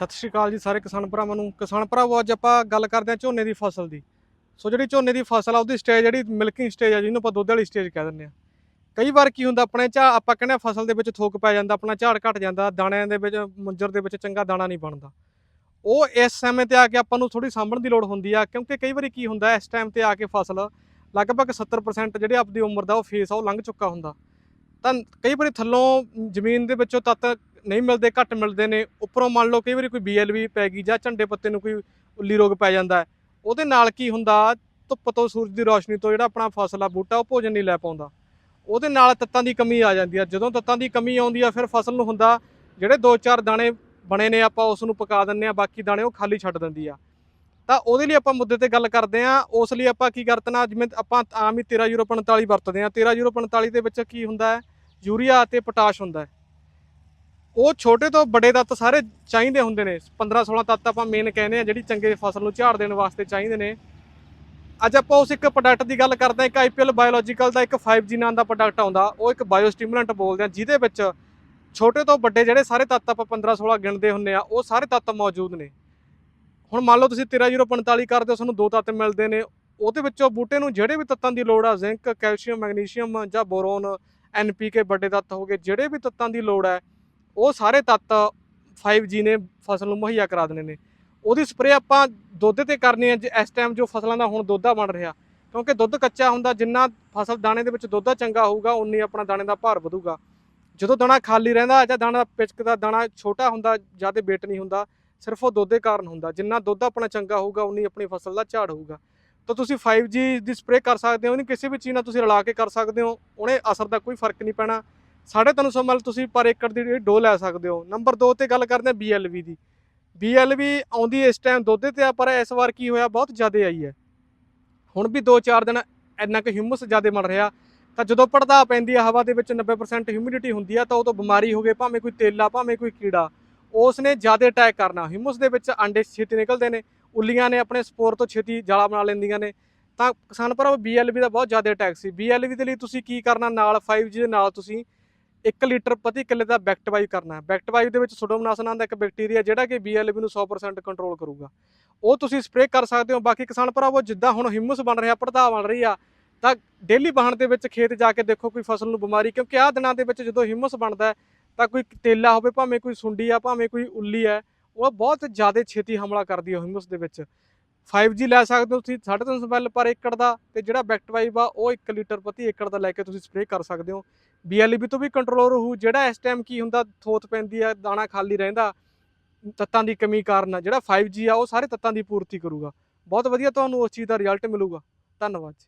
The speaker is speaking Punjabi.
ਸਤਿ ਸ਼੍ਰੀ ਅਕਾਲ ਜੀ ਸਾਰੇ ਕਿਸਾਨ ਭਰਾਵਾਂ ਨੂੰ। ਕਿਸਾਨ ਭਰਾਵੋ, ਅੱਜ ਆਪਾਂ ਗੱਲ ਕਰਦੇ ਹਾਂ ਝੋਨੇ ਦੀ ਫਸਲ ਦੀ। ਸੋ ਜਿਹੜੀ ਝੋਨੇ ਦੀ ਫਸਲ ਆ, ਉਹਦੀ ਸਟੇਜ ਜਿਹੜੀ ਮਿਲਕਿੰਗ ਸਟੇਜ ਆ, ਜਿਹਨੂੰ ਆਪਾਂ ਦੁੱਧ ਵਾਲੀ ਸਟੇਜ ਕਹਿ ਦਿੰਦੇ ਆ ਕਈ ਵਾਰ ਕੀ ਹੁੰਦਾ, ਆਪਣੇ ਝਾ ਆਪਾਂ ਕਹਿੰਦੇ ਆ ਫਸਲ ਦੇ ਵਿੱਚ ਥੋਕ ਪੈ ਜਾਂਦਾ, ਆਪਣਾ ਝਾੜ ਘਟ ਜਾਂਦਾ, ਦਾਣਿਆਂ ਦੇ ਵਿੱਚ, ਮੁੰਜਰ ਦੇ ਵਿੱਚ ਚੰਗਾ ਦਾਣਾ ਨਹੀਂ ਬਣਦਾ। ਉਹ ਇਸ ਸਮੇਂ ਤੇ ਆ ਕੇ ਆਪਾਂ ਨੂੰ ਥੋੜੀ ਸਾਂਭਣ ਦੀ ਲੋੜ ਹੁੰਦੀ ਆ, ਕਿਉਂਕਿ ਕਈ ਵਾਰੀ ਕੀ ਹੁੰਦਾ, ਇਸ ਟਾਈਮ ਤੇ ਆ ਕੇ ਫਸਲ ਲਗਭਗ 70% ਜਿਹੜੇ ਆਪਦੀ ਉਮਰ ਦਾ ਉਹ ਫੇਸ ਆ, ਉਹ ਲੰਘ ਚੁੱਕਾ ਹੁੰਦਾ। ਤਾਂ ਕਈ ਵਾਰੀ ਥੱਲੋਂ ਜ਼ਮੀਨ ਦੇ ਵਿੱਚੋਂ ਤੱਤ ਨਹੀਂ ਮਿਲਦੇ, ਘੱਟ ਮਿਲਦੇ ਨੇ। ਉੱਪਰੋਂ ਮੰਨ ਲਓ ਕਈ ਵਾਰੀ ਕੋਈ ਬੀਐਲਵੀ ਪੈ ਗਈ ਜਾਂ ਝੰਡੇ ਪੱਤੇ ਨੂੰ ਕੋਈ ਉੱਲੀ ਰੋਗ ਪੈ ਜਾਂਦਾ ਉਹਦੇ ਨਾਲ ਕੀ ਹੁੰਦਾ, ਧੁੱਪ ਤੋਂ ਸੂਰਜ ਦੀ ਰੋਸ਼ਨੀ ਤੋਂ ਜਿਹੜਾ ਆਪਣਾ ਫਸਲ ਆ, ਬੂਟਾ, ਉਹ ਭੋਜਨ ਨਹੀਂ ਲੈ ਪਾਉਂਦਾ। ਉਹਦੇ ਨਾਲ ਤੱਤਾਂ ਦੀ ਕਮੀ ਆ ਜਾਂਦੀ ਆ। ਜਦੋਂ ਤੱਤਾਂ ਦੀ ਕਮੀ ਆਉਂਦੀ ਆ, ਫਿਰ ਫਸਲ ਨੂੰ ਹੁੰਦਾ, ਜਿਹੜੇ 2-4 ਦਾਣੇ ਬਣੇ ਨੇ, ਆਪਾਂ ਉਸ ਨੂੰ ਪਕਾ ਦਿੰਨੇ ਆ, ਬਾਕੀ ਦਾਣੇ ਉਹ ਖਾਲੀ ਛੱਡ ਦਿੰਦੀ ਆ। ਤਾਂ ਉਹਦੇ ਲਈ ਆਪਾਂ ਮੁੱਦੇ ਤੇ ਗੱਲ ਕਰਦੇ ਆ। ਉਸ ਲਈ ਆਪਾਂ ਕੀ ਕਰਤਨਾ, ਜਿਵੇਂ ਆਪਾਂ ਆਮ ਹੀ 1345 ਵਰਤਦੇ ਆ। 1345 ਦੇ ਵਿੱਚ ਕੀ ਹੁੰਦਾ ਹੈ? ਯੂਰੀਆ ਅਤੇ ਪੋਟਾਸ਼ ਹੁੰਦਾ ਹੈ। ਉਹ ਛੋਟੇ ਤੋਂ ਵੱਡੇ ਤੱਤ ਸਾਰੇ ਚਾਹੀਦੇ ਹੁੰਦੇ ਨੇ। 15 16 ਤੱਤ ਆਪਾਂ ਮੇਨ ਕਹਿੰਦੇ ਆ ਜਿਹੜੀ ਚੰਗੇ ਫਸਲ ਨੂੰ ਝਾੜ ਦੇਣ ਵਾਸਤੇ ਚਾਹੀਦੇ ਨੇ। ਅੱਜ ਆਪਾਂ ਉਸ ਇੱਕ ਪ੍ਰੋਡਕਟ ਦੀ ਗੱਲ ਕਰਦੇ ਹਾਂ, ਇੱਕ ਆਈਪੀਐਲ ਬਾਇਓਲੋਜੀਕਲ ਦਾ ਇੱਕ 5G ਨਾਂ ਦਾ ਪ੍ਰੋਡਕਟ ਆਉਂਦਾ, ਉਹ ਇੱਕ ਬਾਇਓਸਟਿਮੂਲੈਂਟ ਬੋਲਦੇ ਆ ਜਿਹਦੇ ਵਿੱਚ ਛੋਟੇ ਤੋਂ ਵੱਡੇ ਜਿਹੜੇ ਸਾਰੇ ਤੱਤ ਆਪਾਂ 15 16 ਗਿਣਦੇ ਹੁੰਨੇ ਆ ਉਹ ਸਾਰੇ ਤੱਤ ਮੌਜੂਦ ਨੇ। ਹੁਣ ਮੰਨ ਲਓ ਤੁਸੀਂ 13045 ਕਰਦੇ ਹੋ, ਤੁਹਾਨੂੰ ਦੋ ਤੱਤ ਮਿਲਦੇ ਨੇ। ਉਹਦੇ ਵਿੱਚੋਂ ਬੂਟੇ ਨੂੰ ਜਿਹੜੇ ਵੀ ਤੱਤਾਂ ਦੀ ਲੋੜ ਆ ਜ਼ਿੰਕ ਕੈਲਸ਼ੀਅਮ ਮੈਗਨੀਸ਼ੀਅਮ ਜਾਂ ਬੋਰੋਨ ਐਨਪੀਕੇ ਵੱਡੇ ਤੱਤ ਹੋ ਗਏ, ਜਿਹੜੇ ਵੀ ਤੱਤਾਂ ਦੀ ਲੋੜ ਹੈ ਉਹ ਸਾਰੇ ਤੱਤ 5G ਨੇ, ਫਸਲ ਨੂੰ ਮੁਹੱਈਆ ਕਰਾ ਦੇਣੇ ਨੇ। ਉਹਦੀ ਸਪਰੇਅ ਆਪਾਂ ਦੁੱਧ ਤੇ ਕਰਨੀ ਹੈ, ਜੇ ਇਸ ਟਾਈਮ ਜੋ ਫਸਲਾਂ ਦਾ ਹੁਣ ਦੁੱਧਾ ਬਣ ਰਿਹਾ। ਕਿਉਂਕਿ ਦੁੱਧ ਕੱਚਾ ਹੁੰਦਾ, ਜਿੰਨਾ ਫਸਲ ਦਾਣੇ ਦੇ ਵਿੱਚ ਦੁੱਧਾ ਚੰਗਾ ਹੋਊਗਾ ਉਨੀ ਆਪਣਾ ਦਾਣੇ ਦਾ ਭਾਰ ਵਧੂਗਾ। ਜਦੋਂ ਦਾਣਾ ਖਾਲੀ ਰਹਿੰਦਾ ਜਾਂ ਦਾਣਾ ਪਿਚਕਦਾ ਦਾਣਾ ਛੋਟਾ ਹੁੰਦਾ, ਜਾਂ ਤੇ ਵੇਟ ਨਹੀਂ ਹੁੰਦਾ, ਸਿਰਫ ਉਹ ਦੁੱਧ ਦੇ ਕਾਰਨ ਹੁੰਦਾ। ਜਿੰਨਾ ਦੁੱਧ ਆਪਣਾ ਚੰਗਾ ਹੋਊਗਾ ਉਨੀ ਆਪਣੀ ਫਸਲ ਦਾ ਝਾੜ ਹੋਊਗਾ। ਤਾਂ ਤੁਸੀਂ 5G ਦੀ ਸਪਰੇਅ ਕਰ ਸਕਦੇ ਹੋ, ਨਹੀਂ ਕਿਸੇ ਵੀ ਚੀਜ਼ ਨਾਲ ਤੁਸੀਂ ਰਲਾ ਕੇ ਕਰ ਸਕਦੇ ਹੋ, ਉਹਨੇ ਅਸਰ ਦਾ ਕੋਈ ਫ਼ਰਕ ਨਹੀਂ ਪੈਣਾ। ਸਾਢੇ ਤਿੰਨ ਸੌ ਮਲ ਤੁਸੀਂ ਪਰ ਏਕੜ ਦੀ ਡੋ ਲੈ ਸਕਦੇ ਹੋ। ਨੰਬਰ 2 ਤੇ ਗੱਲ ਕਰਦੇ ਹਾਂ BLV ਦੀ। BLV ਆਉਂਦੀ ਇਸ ਟਾਈਮ ਦੁੱਧ ਤੇ ਆ, ਪਰ ਇਸ ਵਾਰ ਕੀ ਹੋਇਆ, ਬਹੁਤ ਜ਼ਿਆਦਾ ਆਈ ਹੈ। ਹੁਣ ਵੀ 2-4 ਦਿਨ ਇੰਨਾ ਕੁ ਹਿਊਮਸ ਜ਼ਿਆਦਾ ਬਣ ਰਿਹਾ। ਤਾਂ ਜਦੋਂ ਪੜਦਾ ਪੈਂਦੀ ਆ, ਹਵਾ ਦੇ ਵਿੱਚ 90% ਹਿਊਮਿਡਿਟੀ ਹੁੰਦੀ ਆ, ਤਾਂ ਉਹ ਤੋਂ ਬਿਮਾਰੀ ਹੋ ਗਈ, ਭਾਵੇਂ ਕੋਈ ਤੇਲਾ ਭਾਵੇਂ ਕੋਈ ਕੀੜਾ। ਉਸ ਨੇ ਜ਼ਿਆਦਾ ਅਟੈਕ ਕਰਨਾ। ਹਿਊਮਸ ਦੇ ਵਿੱਚ ਅੰਡੇ ਛੇਤੀ ਨਿਕਲਦੇ ਨੇ। ਉੱਲੀਆਂ ਨੇ ਆਪਣੇ ਸਪੋਰ ਤੋਂ ਛੇਤੀ ਜਾਲਾ ਬਣਾ ਲੈਂਦੀਆਂ ਨੇ। ਤਾਂ ਕਿਸਾਨ ਭਰਾਵੋ BLV ਦਾ ਬਹੁਤ ਜ਼ਿਆਦਾ ਅਟੈਕ ਸੀ। BLV ਦੇ ਲਈ ਤੁਸੀਂ ਕੀ ਕਰਨਾ? ਨਾਲ 5G ਦੇ ਨਾਲ ਤੁਸੀਂ 1 ਲੀਟਰ ਪ੍ਰਤੀ ਕਿੱਲੇ ਦਾ ਬੈਕਟਵਾਈਵ ਕਰਨਾ ਹੈ। ਬੈਕਟਵਾਈਵ ਦੇ ਵਿੱਚ ਸੁਡੋਮਨਾਸ ਨਾਂ ਦਾ ਇੱਕ ਬੈਕਟੀਰੀਆ ਜਿਹੜਾ ਕਿ BLV ਨੂੰ 100% ਕੰਟਰੋਲ ਕਰੂਗਾ। ਉਹ ਤੁਸੀਂ ਸਪਰੇਅ ਕਰ ਸਕਦੇ ਹੋ। ਬਾਕੀ ਕਿਸਾਨ ਭਰਾਵੋ, ਜਿੱਦਾਂ ਹੁਣ ਹਿਊਮਸ ਬਣ ਰਿਹਾ ਪੜਦਾ ਬਣ ਰਹੀ ਆ, ਤਾਂ ਡੇਲੀ ਵਾਹਣ ਦੇ ਵਿੱਚ ਖੇਤ ਜਾ ਕੇ ਦੇਖੋ ਕੋਈ ਫਸਲ ਨੂੰ ਬਿਮਾਰੀ, ਕਿਉਂਕਿ ਆਹ ਦਿਨਾਂ ਦੇ ਵਿੱਚ ਜਦੋਂ ਹਿਊਮਸ ਬਣਦਾ ਤਾਂ ਕੋਈ ਤੇਲਾ ਹੋਵੇ, ਭਾਵੇਂ ਕੋਈ ਸੁੰਡੀ ਆ, ਭਾਵੇਂ ਕੋਈ ਉੱਲੀ ਹੈ, ਉਹ ਬਹੁਤ ਜ਼ਿਆਦਾ ਛੇਤੀ ਹਮਲਾ ਕਰਦੀ ਹੈ ਹਿਊਮਸ ਦੇ ਵਿੱਚ। 5G ਲੈ ਸਕਦੇ ਹੋ ਤੁਸੀਂ 350 ml ਪਰ ਏਕੜ ਦਾ, ਤੇ ਜਿਹੜਾ ਬੈਕਟ ਵਾਈਬ ਆ, ਉਹ 1 ਲੀਟਰ ਪ੍ਰਤੀ ਏਕੜ ਦਾ ਲੈ ਕੇ ਤੁਸੀਂ ਸਪਰੇਅ ਕਰ ਸਕਦੇ ਹੋ। BLB ਤੋਂ ਵੀ ਕੰਟਰੋਲ ਰਹੂ ਜਿਹੜਾ ਇਸ ਟਾਈਮ ਕੀ ਹੁੰਦਾ, ਥੋਤ ਪੈਂਦੀ ਆ, ਦਾਣਾ ਖਾਲੀ ਰਹਿੰਦਾ, ਤੱਤਾਂ ਦੀ ਕਮੀ ਕਾਰਨ ਜਿਹੜਾ 5G ਆ, ਉਹ ਸਾਰੇ ਤੱਤਾਂ ਦੀ ਪੂਰਤੀ ਕਰੂਗਾ। ਬਹੁਤ ਵਧੀਆ ਤੁਹਾਨੂੰ ਉਸ ਚੀਜ਼ ਦਾ ਰਿਜ਼ਲਟ ਮਿਲੂਗਾ। ਧੰਨਵਾਦ ਜੀ।